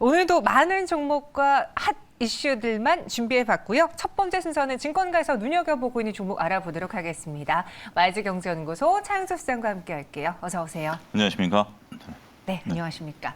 오늘도 많은 종목과 핫 이슈들만 준비해 봤고요. 첫 번째 순서는 증권가에서 눈여겨보고 있는 종목 알아보도록 하겠습니다. 와이즈경제연구소 차영수 수장과 함께 할게요. 어서 오세요. 안녕하십니까? 네, 안녕하십니까.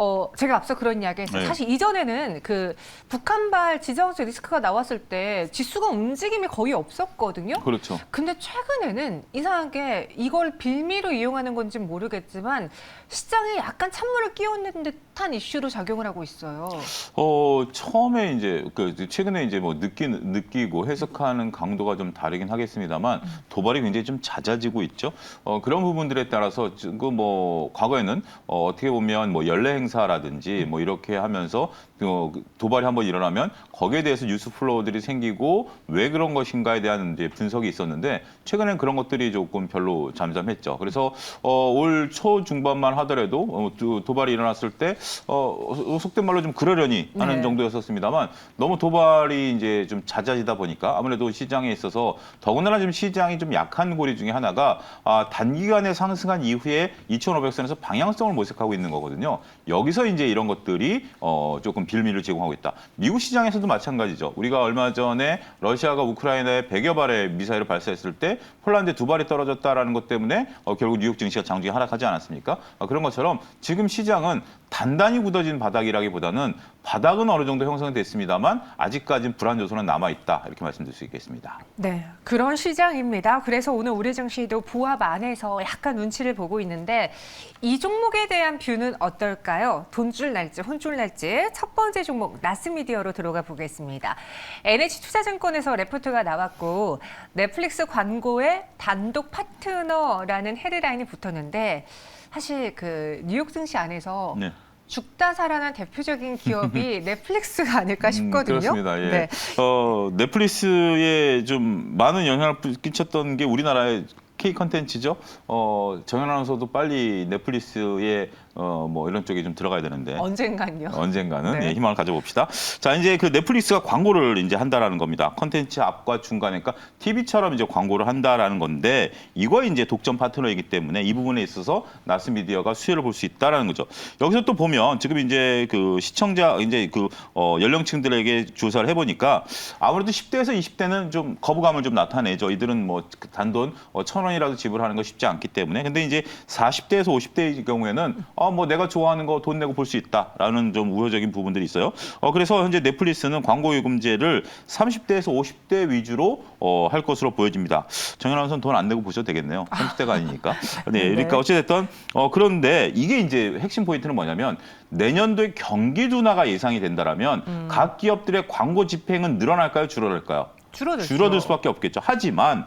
어, 제가 앞서 그런 이야기 했어요. 네. 사실 이전에는 그 북한발 지정학적 리스크가 나왔을 때 지수가 움직임이 거의 없었거든요. 그렇죠. 근데 최근에는 이상하게 이걸 빌미로 이용하는 건지 모르겠지만 시장에 약간 찬물을 끼얹는 듯한 이슈로 작용을 하고 있어요. 어 처음에 이제 그 최근에 이제 뭐 느끼 느끼고 해석하는 강도가 좀 다르긴 하겠습니다만 도발이 굉장히 좀 잦아지고 있죠. 어 그런 부분들에 따라서 지금 뭐 과거에는 어, 어떻게 보면 뭐 연례 행사라든지 뭐 이렇게 하면서 어, 도발이 한번 일어나면 거기에 대해서 뉴스 플로우들이 생기고 왜 그런 것인가에 대한 이제 분석이 있었는데 최근엔 그런 것들이 조금 별로 잠잠했죠. 그래서 어, 올 초 중반만 하더라도 어, 도- 도발이 일어났을 때 어, 속된 말로 좀 그러려니 하는 네. 정도였었습니다만 너무 도발이 이제 좀 잦아지다 보니까 아무래도 시장에 있어서 더군다나 지금 시장이 좀 약한 고리 중에 하나가 아, 단기간에 상승한 이후에 2,500선에서 방향성을 모색하고 있는 거거든요. 여기서 이제 이런 것들이 어, 조금 빌미를 제공하고 있다. 미국 시장에서도 마찬가지죠. 우리가 얼마 전에 러시아가 우크라이나에 100여 발의 미사일을 발사했을 때 폴란드에 두 발이 떨어졌다라는 것 때문에 어, 결국 뉴욕 증시가 장중에 하락하지 않았습니까? 어, 그런 것처럼 지금 시장은 단단히 굳어진 바닥이라기보다는 바닥은 어느 정도 형성됐습니다만 아직까지는 불안 요소는 남아 있다 이렇게 말씀드릴 수 있겠습니다. 네, 그런 시장입니다. 그래서 오늘 우리 증시도 부합 안에서 약간 눈치를 보고 있는데 이 종목에 대한 뷰는 어떨까요? 돈줄 날지 혼줄 날지 첫 번째 종목 나스미디어로 들어가 보겠습니다. NH투자증권에서 레포트가 나왔고 넷플릭스 광고 에 단독 파트너라는 헤드라인이 붙었는데 사실 그 뉴욕 증시 안에서 네. 죽다 살아난 대표적인 기업이 넷플릭스가 아닐까 싶거든요. 음, 그렇습니다. 예. 네. 어, 넷플릭스에 좀 많은 영향을 끼쳤던 게 우리나라의 K 컨텐츠죠. 어, 정현 아나운서도 빨리 넷플릭스에 어, 뭐 이런 쪽에 좀 들어가야 되는데. 언젠간요. 언젠가는 네. 예, 희망을 가져봅시다. 자, 이제 그 넷플릭스가 광고를 이제 한다라는 겁니다. 컨텐츠 앞과 중간에, 그러니까 TV처럼 이제 광고를 한다라는 건데 이거 이제 독점 파트너이기 때문에 이 부분에 있어서 나스 미디어가 수혜를 볼 수 있다라는 거죠. 여기서 또 보면 지금 이제 그 시청자 이제 그 어, 연령층들에게 조사를 해보니까 아무래도 10대에서 20대는 좀 거부감을 좀 나타내죠. 이들은 뭐그 단돈 어, 천 원이라도 지불하는 거 쉽지 않기 때문에. 근데 이제 40대에서 50대의 경우에는 어, 뭐 내가 좋아하는 거 돈 내고 볼 수 있다라는 좀 우호적인 부분들이 있어요. 어, 그래서 현재 넷플릭스는 광고 요금제를 30대에서 50대 위주로 어, 할 것으로 보여집니다. 정현 아나운서는 돈안 내고 보셔도 되겠네요. 30대가 아니니까. 네, 네. 그러니까 어찌됐든 어, 그런데 이게 이제 핵심 포인트는 뭐냐면 내년도에 경기 둔화가 예상이 된다라면 각 기업들의 광고 집행은 늘어날까요, 줄어들까요? 줄어들죠. 줄어들 수밖에 없겠죠. 하지만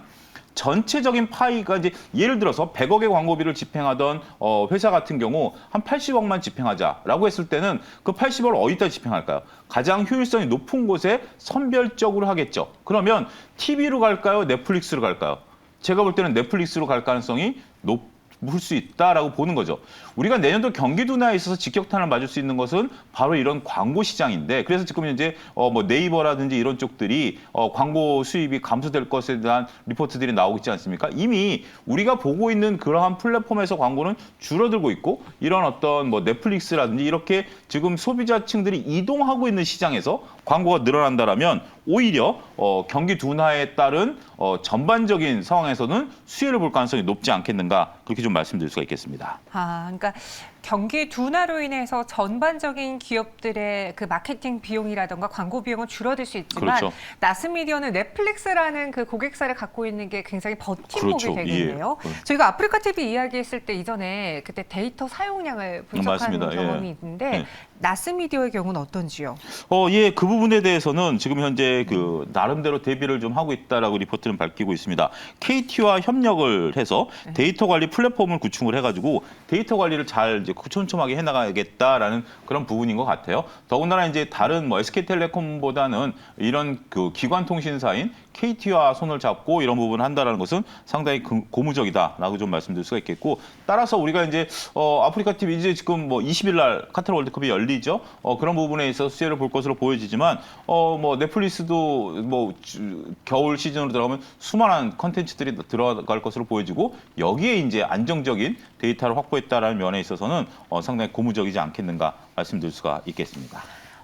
전체적인 파이가 이제 예를 들어서 100억의 광고비를 집행하던 어, 회사 같은 경우 한 80억만 집행하자라고 했을 때는 그 80억을 어디다 집행할까요? 가장 효율성이 높은 곳에 선별적으로 하겠죠. 그러면 TV로 갈까요? 넷플릭스로 갈까요? 제가 볼 때는 넷플릭스로 갈 가능성이 높 을수 있다라고 보는 거죠. 우리가 내년도 경기 둔화에 있어서 직격탄을 맞을 수 있는 것은 바로 이런 광고 시장인데 그래서 지금 이제 어 뭐 네이버라든지 이런 쪽들이 어 광고 수입이 감소될 것에 대한 리포트들이 나오고 있지 않습니까? 이미 우리가 보고 있는 그러한 플랫폼에서 광고는 줄어들고 있고 이런 어떤 뭐 넷플릭스라든지 이렇게 지금 소비자층들이 이동하고 있는 시장에서 광고가 늘어난다라면 오히려 어 경기 둔화에 따른 어 전반적인 상황에서는 수혜를 볼 가능성이 높지 않겠는가 그렇게 좀 말씀드릴 수가 있겠습니다. 아, 그러니까 경기 둔화로 인해서 전반적인 기업들의 그 마케팅 비용이라던가 광고 비용은 줄어들 수 있지만 그렇죠. 나스미디어는 넷플릭스라는 그 고객사를 갖고 있는 게 굉장히 버팀목이 그렇죠. 되겠네요. 예. 네. 저희가 아프리카 TV 이야기했을 때 이전에 그때 데이터 사용량을 분석한 맞습니다. 예. 경험이 있는데 네. 나스미디어의 경우는 어떤지요? 어, 예, 그 부분에 대해서는 지금 현재 그 나름대로 대비를 좀 하고 있다라고 리포트는 밝히고 있습니다. KT와 협력을 해서 데이터 관리 플랫폼을 구축을 해가지고 데이터 관리를 잘 이제 촘촘하게 해나가겠다라는 그런 부분인 것 같아요. 더군다나 이제 다른 뭐 SK텔레콤보다는 이런 그 기관 통신사인 KT와 손을 잡고 이런 부분을 한다라는 것은 상당히 그- 고무적이다라고 좀 말씀드릴 수가 있겠고 따라서 우리가 이제 어, 아프리카 TV 이제 지금 뭐 20일 날 카타르 월드컵이 열리죠. 어, 그런 부분에 있어서 수혜를 볼 것으로 보여지지만 어, 뭐 넷플릭스도 뭐 주- 겨울 시즌으로 들어가면 수많은 컨텐츠들이 들어갈 것으로 보여지고 여기에 이제 안정적인 데이터를 확보했다라는 면에 있어서는 어, 상당히 고무적이지 않겠는가 말씀드릴 수가 있겠습니다.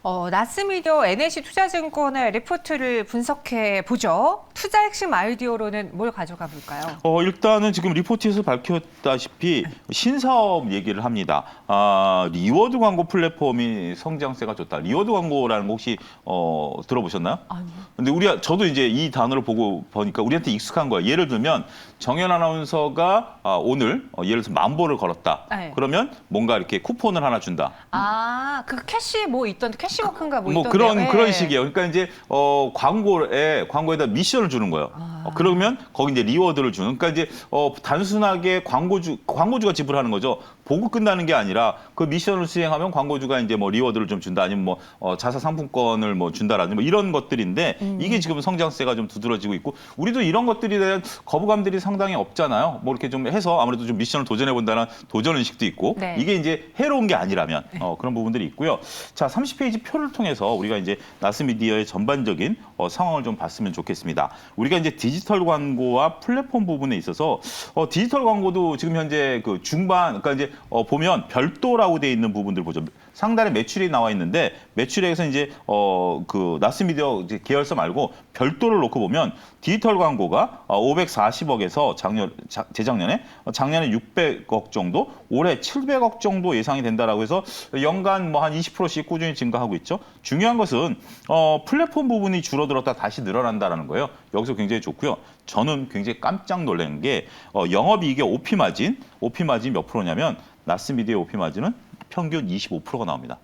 어, 나스미디어 NH 투자증권의 리포트를 분석해 보죠. 투자 핵심 아이디어로는 뭘 가져가 볼까요? 어, 일단은 지금 리포트에서 밝혔다시피 신사업 얘기를 합니다. 아, 리워드 광고 플랫폼이 성장세가 좋다. 리워드 광고라는 거 혹시 어, 들어보셨나요? 아니요. 근데 우리 저도 이제 이 단어를 보고 보니까 우리한테 익숙한 거예요. 예를 들면 정현 아나운서가 아, 오늘 어, 예를 들어서 만보를 걸었다. 네. 그러면 뭔가 이렇게 쿠폰을 하나 준다. 아, 그 캐시 뭐 있던 캐시 워크인가 뭐, 뭐 있던데요. 그런 예. 그런 식이에요. 그러니까 이제 어 광고에 광고에다 미션을 주는 거예요. 아. 어, 그러면 거기 이제 리워드를 주는. 그러니까 이제 어 단순하게 광고주 광고주가 지불하는 거죠. 보고 끝나는 게 아니라 그 미션을 수행하면 광고주가 이제 뭐 리워드를 좀 준다 아니면 뭐 어, 자사 상품권을 뭐 준다라든지 뭐 이런 것들인데 음. 이게 지금 성장세가 좀 두드러지고 있고 우리도 이런 것들에 대한 거부감들이 상당히 없잖아요. 뭐 이렇게 좀 해서 아무래도 좀 미션을 도전해 본다는 도전 의식도 있고 네. 이게 이제 해로운 게 아니라면 어, 그런 부분들이 있고요. 자, 30페이지 표를 통해서 우리가 이제 나스 미디어의 전반적인 어, 상황을 좀 봤으면 좋겠습니다. 우리가 이제 디지털 광고와 플랫폼 부분에 있어서 어, 디지털 광고도 지금 현재 그 중반, 그러니까 이제 어, 보면 별도라고 돼 있는 부분들 보죠. 상단에 매출이 나와 있는데 매출액에서 이제 어, 그 나스미디어 계열사 말고 별도를 놓고 보면 디지털 광고가 어, 540억에서 작년 자- 재작년에 어, 작년에 600억 정도, 올해 700억 정도 예상이 된다라고 해서 연간 뭐 한 20%씩 꾸준히 증가하고 있죠. 중요한 것은 어, 플랫폼 부분이 줄어들었다 다시 늘어난다라는 거예요. 여기서 굉장히 좋고요. 저는 굉장히 깜짝 놀란 게 어, 영업이익의 오피 마진, 오피 마진 몇 프로냐면 나스미디어 오피 마진은 평균 25%가 나옵니다.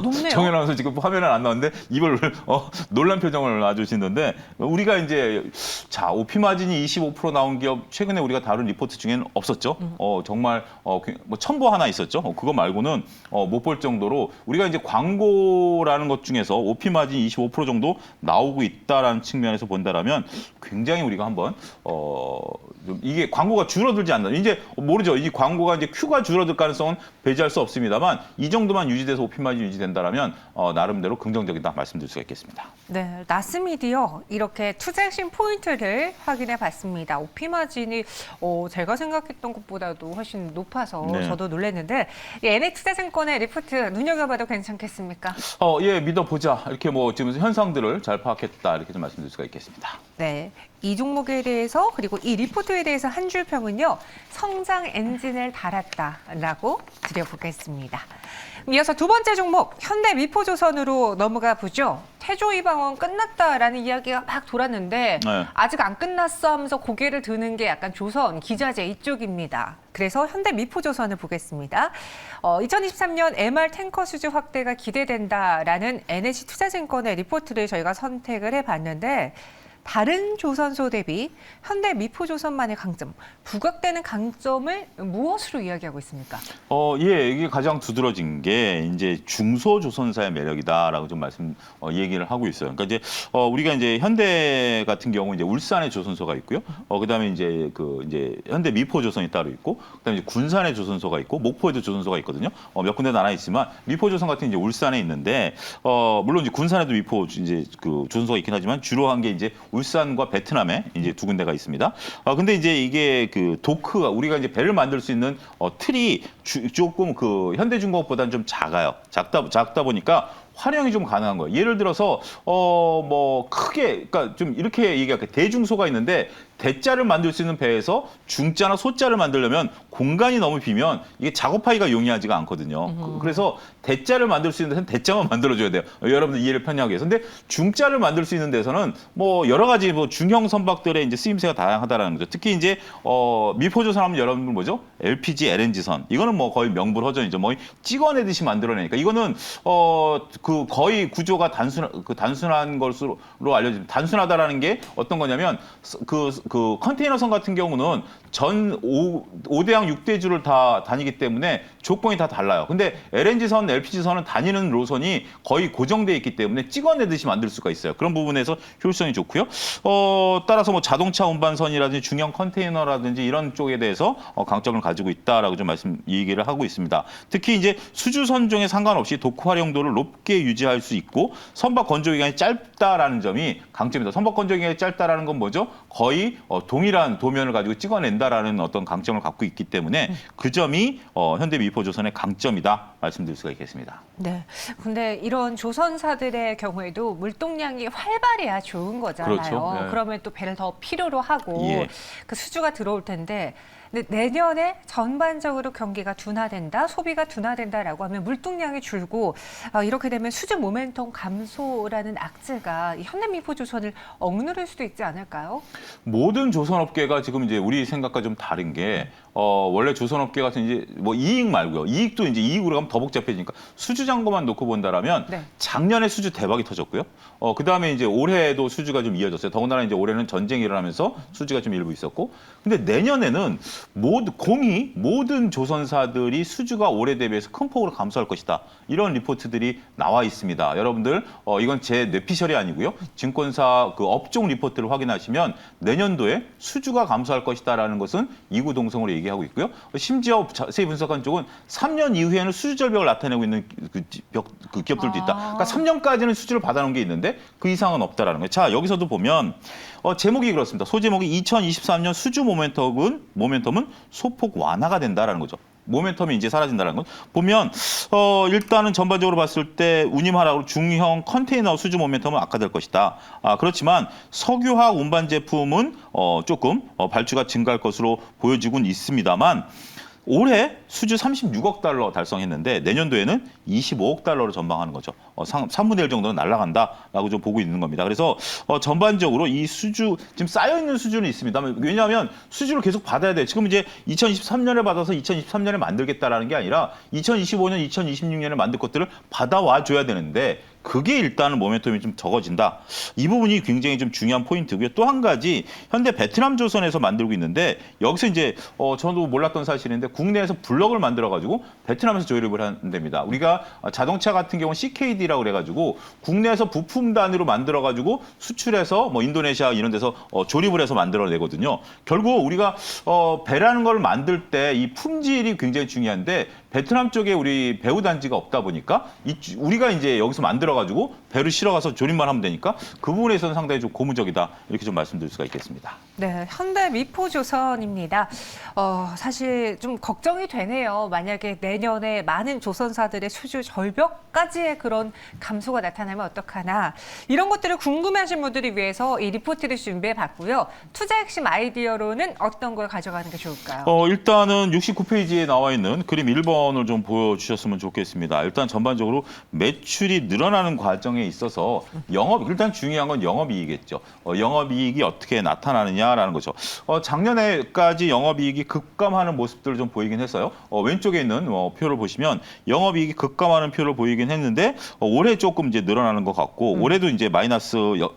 높네요. 정현 아나운서 지금 화면에 안 나왔는데 입을 어, 놀란 표정을 아주 짓는데 우리가 이제 자 오피 마진이 25% 나온 기업 최근에 우리가 다룬 리포트 중에는 없었죠. 어 정말 어 뭐 첨보 하나 있었죠. 어, 그거 말고는 어, 못 볼 정도로 우리가 이제 광고라는 것 중에서 오피 마진 25% 정도 나오고 있다라는 측면에서 본다라면 굉장히 우리가 한번 어 좀 이게 광고가 줄어들지 않나 이제 모르죠. 이 광고가 이제 큐가 줄어들 가능성은 배제할 수 없습니다만 이 정도만 유지돼서 오피 마진 유지 된다라면 어, 나름대로 긍정적이다 말씀드릴 수가 있겠습니다. 네, 나스미디어 이렇게 투자 핵심 포인트를 확인해 봤습니다. 오피 마진이 어, 제가 생각했던 것보다도 훨씬 높아서 네. 저도 놀랐는데 이 NH투자증권의 리포트 눈여겨봐도 괜찮겠습니까? 어, 예, 믿어보자. 이렇게 뭐 지금 현상들을 잘 파악했다. 이렇게 좀 말씀드릴 수가 있겠습니다. 네, 이 종목에 대해서 그리고 이 리포트에 대해서 한 줄 평은요 성장 엔진을 달았다라고 드려보겠습니다. 이어서 두 번째 종목 현대 미포조선으로 넘어가 보죠. 태조 이방원 끝났다라는 이야기가 막 돌았는데 네. 아직 안 끝났어 하면서 고개를 드는 게 약간 조선 기자재 이쪽입니다. 그래서 현대 미포조선을 보겠습니다. 어, 2023년 MR 탱커 수주 확대가 기대된다라는 NH 투자증권의 리포트를 저희가 선택을 해봤는데 다른 조선소 대비 현대 미포조선만의 강점, 부각되는 강점을 무엇으로 이야기하고 있습니까? 어, 예, 이게 가장 두드러진 게 이제 중소 조선사의 매력이다라고 좀 말씀 어, 얘기를 하고 있어요. 그러니까 이제 어, 우리가 이제 현대 같은 경우 이제 울산에 조선소가 있고요. 어, 그다음에 이제 그 이제 현대 미포조선이 따로 있고, 그다음에 이제 군산에 조선소가 있고, 목포에도 조선소가 있거든요. 어, 몇 군데 나눠 있지만 미포조선 같은 이제 울산에 있는데, 어, 물론 이제 군산에도 미포 이제 그 조선소가 있긴 하지만 주로 한 게 이제 울산과 베트남에 이제 두 군데가 있습니다. 아 근데 이제 이게 그 도크가 우리가 이제 배를 만들 수 있는 어, 틀이 주- 조금 그 현대중공업보다는 좀 작아요. 작다 작다 보니까 활용이 좀 가능한 거예요. 예를 들어서 어 뭐 크게 그러니까 좀 이렇게 얘기할게요. 대중소가 있는데 대자를 만들 수 있는 배에서 중자나 소자를 만들려면 공간이 너무 비면 이게 작업하기가 용이하지가 않거든요. 그- 그래서 대자를 만들 수 있는 데서는 대자만 만들어줘야 돼요. 어, 여러분들 이해를 편리하게 위해서. 근데 중자를 만들 수 있는 데서는 뭐 여러 가지 뭐 중형 선박들의 이제 쓰임새가 다양하다라는 거죠. 특히 이제 어 미포조선 하면 여러분들 뭐죠? LPG, LNG선. 이거는 이거는 뭐 거의 명불허전이죠. 뭐 찍어내듯이 만들어내니까 이거는 어 그 거의 구조가 단순 그 단순한 것으로 알려진 단순하다라는 게 어떤 거냐면 그그 컨테이너선 같은 경우는 전 5, 5대양 6대주를 다 다니기 때문에 조건이 다 달라요. 근데 LNG선, LPG선은 다니는 노선이 거의 고정돼 있기 때문에 찍어내듯이 만들 수가 있어요. 그런 부분에서 효율성이 좋고요. 어, 따라서 뭐 자동차 운반선이라든지 중형 컨테이너라든지 이런 쪽에 대해서 어, 강점을 가지고 있다라고 좀 말씀 얘기를 하고 있습니다. 특히 이제 수주 선 종에 상관없이 도크 활용도를 높게 유지할 수 있고 선박 건조 기간이 짧다라는 점이 강점이다. 선박 건조 기간이 짧다라는 건 뭐죠? 거의 어, 동일한 도면을 가지고 찍어낸다라는 어떤 강점을 갖고 있기 때문에 그 점이 어, 현대 미포조선의 강점이다 말씀드릴 수가 있겠습니다. 네. 근데 이런 조선사들의 경우에도 물동량이 활발해야 좋은 거잖아요. 그렇죠. 네. 그러면 또 배를 더 필요로 하고 예. 그 수주가 들어올 텐데 근데 내년에 전반적으로 경기가 둔화된다, 소비가 둔화된다라고 하면 물동량이 줄고 아, 이렇게 되면 수주 모멘텀 감소라는 악재가 이 현대미포조선을 억누를 수도 있지 않을까요? 모든 조선업계가 지금 이제 우리 생각과 좀 다른 게 어, 원래 조선업계 같은 이제 뭐 이익 말고요. 이익도 이제 이익으로 가면 더 복잡해지니까 수주 잔고만 놓고 본다라면 네. 작년에 수주 대박이 터졌고요. 어, 그 다음에 이제 올해도 수주가 좀 이어졌어요. 더군다나 이제 올해는 전쟁이 일어나면서 수주가 좀 일부 있었고. 근데 내년에는 모두 공이 모든 조선사들이 수주가 올해 대비해서 큰 폭으로 감소할 것이다. 이런 리포트들이 나와 있습니다. 여러분들 어, 이건 제 뇌피셜이 아니고요. 증권사 그 업종 리포트를 확인하시면 내년도에 수주가 감소할 것이다라는 것은 이구동성으로 얘기 하고 있고요. 심지어 자세히 분석한 쪽은 3년 이후에는 수주 절벽을 나타내고 있는 그, 지- 벽- 그 기업들도 있다. 그러니까 3년까지는 수주를 받아놓은 게 있는데 그 이상은 없다라는 거예요. 자 여기서도 보면 어, 제목이 그렇습니다. 소제목이 2023년 수주 모멘텀은 모멘텀은 소폭 완화가 된다라는 거죠. 모멘텀이 이제 사라진다는 건 보면 어 일단은 전반적으로 봤을 때 운임 하락으로 중형 컨테이너 수주 모멘텀은 악화될 것이다. 아 그렇지만 석유화학 운반 제품은 어 조금 어, 발주가 증가할 것으로 보여지곤 있습니다만 올해 수주 36억 달러 달성했는데 내년도에는 25억 달러로 전망하는 거죠. 어, 상, 3분의 1 정도는 날아간다라고 좀 보고 있는 겁니다. 그래서 어, 전반적으로 이 수주 지금 쌓여 있는 수주는 있습니다만 왜냐하면 수주를 계속 받아야 돼. 지금 이제 2023년에 받아서 2023년에 만들겠다라는 게 아니라 2025년, 2026년에 만들 것들을 받아와 줘야 되는데 그게 일단은 모멘텀이 좀 적어진다. 이 부분이 굉장히 좀 중요한 포인트고요. 또 한 가지 현대 베트남 조선에서 만들고 있는데 여기서 이제 어 저도 몰랐던 사실인데 국내에서 블럭을 만들어 가지고 베트남에서 조립을 한답니다. 우리가 자동차 같은 경우는 CKD라고 그래 가지고 국내에서 부품 단위로 만들어 가지고 수출해서 뭐 인도네시아 이런 데서 어 조립을 해서 만들어 내거든요. 결국 우리가 어 배라는 걸 만들 때 이 품질이 굉장히 중요한데 베트남 쪽에 우리 배후 단지가 없다 보니까 이, 우리가 이제 여기서 만들어 가지고 배를 실어 가서 조립만 하면 되니까 그 부분에서는 상당히 좀 고무적이다 이렇게 좀 말씀드릴 수가 있겠습니다. 네, 현대 미포조선입니다. 어, 사실 좀 걱정이 되네요. 만약에 내년에 많은 조선사들의 수주 절벽까지의 그런 감소가 나타나면 어떡하나. 이런 것들을 궁금해하신 분들을 위해서 이 리포트를 준비해 봤고요. 투자 핵심 아이디어로는 어떤 걸 가져가는 게 좋을까요? 어, 일단은 69페이지에 나와 있는 그림 1번을 좀 보여주셨으면 좋겠습니다. 일단 전반적으로 매출이 늘어나는 과정에 있어서 영업, 일단 중요한 건 영업이익이겠죠. 어, 영업이익이 어떻게 나타나느냐라는 거죠. 어, 작년에까지 영업이익이 급감하는 모습들을 좀 보이긴 했어요. 어, 왼쪽에 있는 어, 표를 보시면 영업이익이 급감하는 표를 보이긴 했는데 어, 올해 조금 이제 늘어나는 것 같고 올해도 이제 마이너스 여-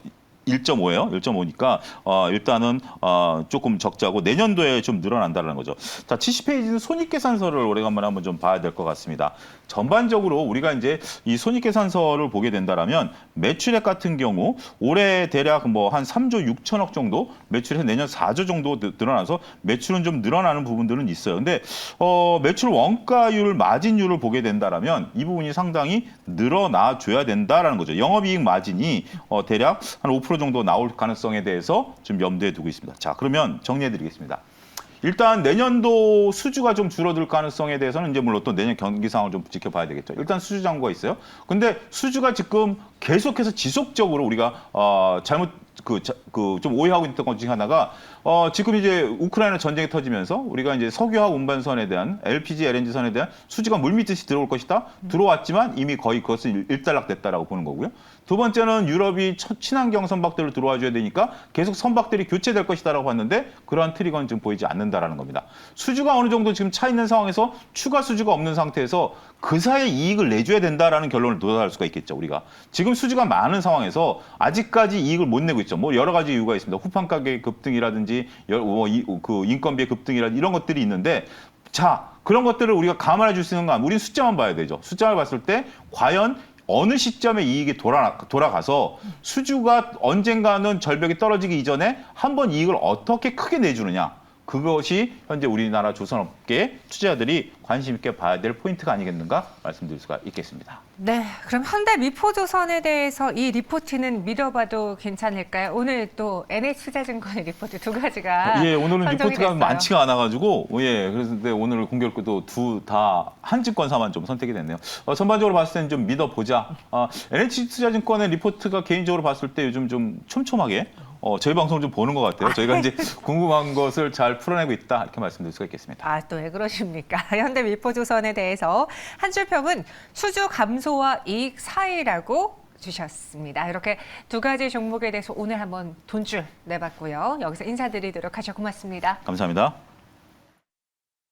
1.5예요. 1.5니까 어, 일단은 어, 조금 적자고 내년도에 좀 늘어난다는 거죠. 자, 70페이지는 손익계산서를 오래간만에 한번 좀 봐야 될 것 같습니다. 전반적으로 우리가 이제 이 손익계산서를 보게 된다라면 매출액 같은 경우 올해 대략 뭐 한 3조 6천억 정도 매출해서 내년 4조 정도 늘- 늘어나서 매출은 좀 늘어나는 부분들은 있어요. 근데 어, 매출 원가율 마진율을 보게 된다라면 이 부분이 상당히 늘어나 줘야 된다라는 거죠. 영업이익 마진이 어, 대략 한5% 정도 나올 가능성에 대해서 좀 염두에 두고 있습니다. 자, 그러면 정리해 드리겠습니다. 일단 내년도 수주가 좀 줄어들 가능성에 대해서는 이제 물론 또 내년 경기 상황을 좀 지켜봐야 되겠죠. 일단 수주 잔고가 있어요. 근데 수주가 지금 계속해서 지속적으로 우리가 어, 잘못 그그좀 오해하고 있던 것 중에 하나가 어 지금 이제 우크라이나 전쟁이 터지면서 우리가 이제 석유화 운반선에 대한 LPG, LNG선에 대한 수지가 물밀듯이 들어올 것이다. 들어왔지만 이미 거의 그것은 일- 일단락됐다라고 보는 거고요. 두 번째는 유럽이 첫 친환경 선박들을 들어와 줘야 되니까 계속 선박들이 교체될 것이다라고 봤는데 그러한 트리거는 지금 보이지 않는다라는 겁니다. 수주가 어느 정도 지금 차 있는 상황에서 추가 수주가 없는 상태에서 그 사이에 이익을 내줘야 된다라는 결론을 도달할 수가 있겠죠 우리가 지금 수주가 많은 상황에서 아직까지 이익을 못 내고 있죠. 뭐 여러 가지 이유가 있습니다. 후판 가격 급등이라든지 여- 뭐 이- 그 인건비의 급등이라든지 이런 것들이 있는데 자 그런 것들을 우리가 감안해 줄 수 있는 건 우리는 숫자만 봐야 되죠. 숫자를 봤을 때 과연 어느 시점에 이익이 돌아, 돌아가서 수주가 언젠가는 절벽이 떨어지기 이전에 한번 이익을 어떻게 크게 내주느냐 그것이 현재 우리나라 조선업계 투자자들이 관심 있게 봐야 될 포인트가 아니겠는가 말씀드릴 수가 있겠습니다. 네, 그럼 현대 미포조선에 대해서 이 리포트는 믿어봐도 괜찮을까요? 오늘 또 NH투자증권의 리포트 두 가지가 예, 오늘은 리포트가 됐어요. 많지가 않아가지고 예, 그런데 오늘 공교롭게도 두 다 한 증권사만 좀 선택이 됐네요. 어, 전반적으로 봤을 때는 좀 믿어보자. 어, NH투자증권의 리포트가 개인적으로 봤을 때 요즘 좀 촘촘하게 어, 저희 방송을 좀 보는 것 같아요. 저희가 이제 궁금한 것을 잘 풀어내고 있다 이렇게 말씀드릴 수가 있겠습니다. 아, 또 왜 그러십니까? 현대 미포조선에 대해서 한 줄 평은 수주 감소와 이익 사이라고 주셨습니다. 이렇게 두 가지 종목에 대해서 오늘 한번 돈줄 내봤고요. 여기서 인사드리도록 하죠. 고맙습니다. 감사합니다.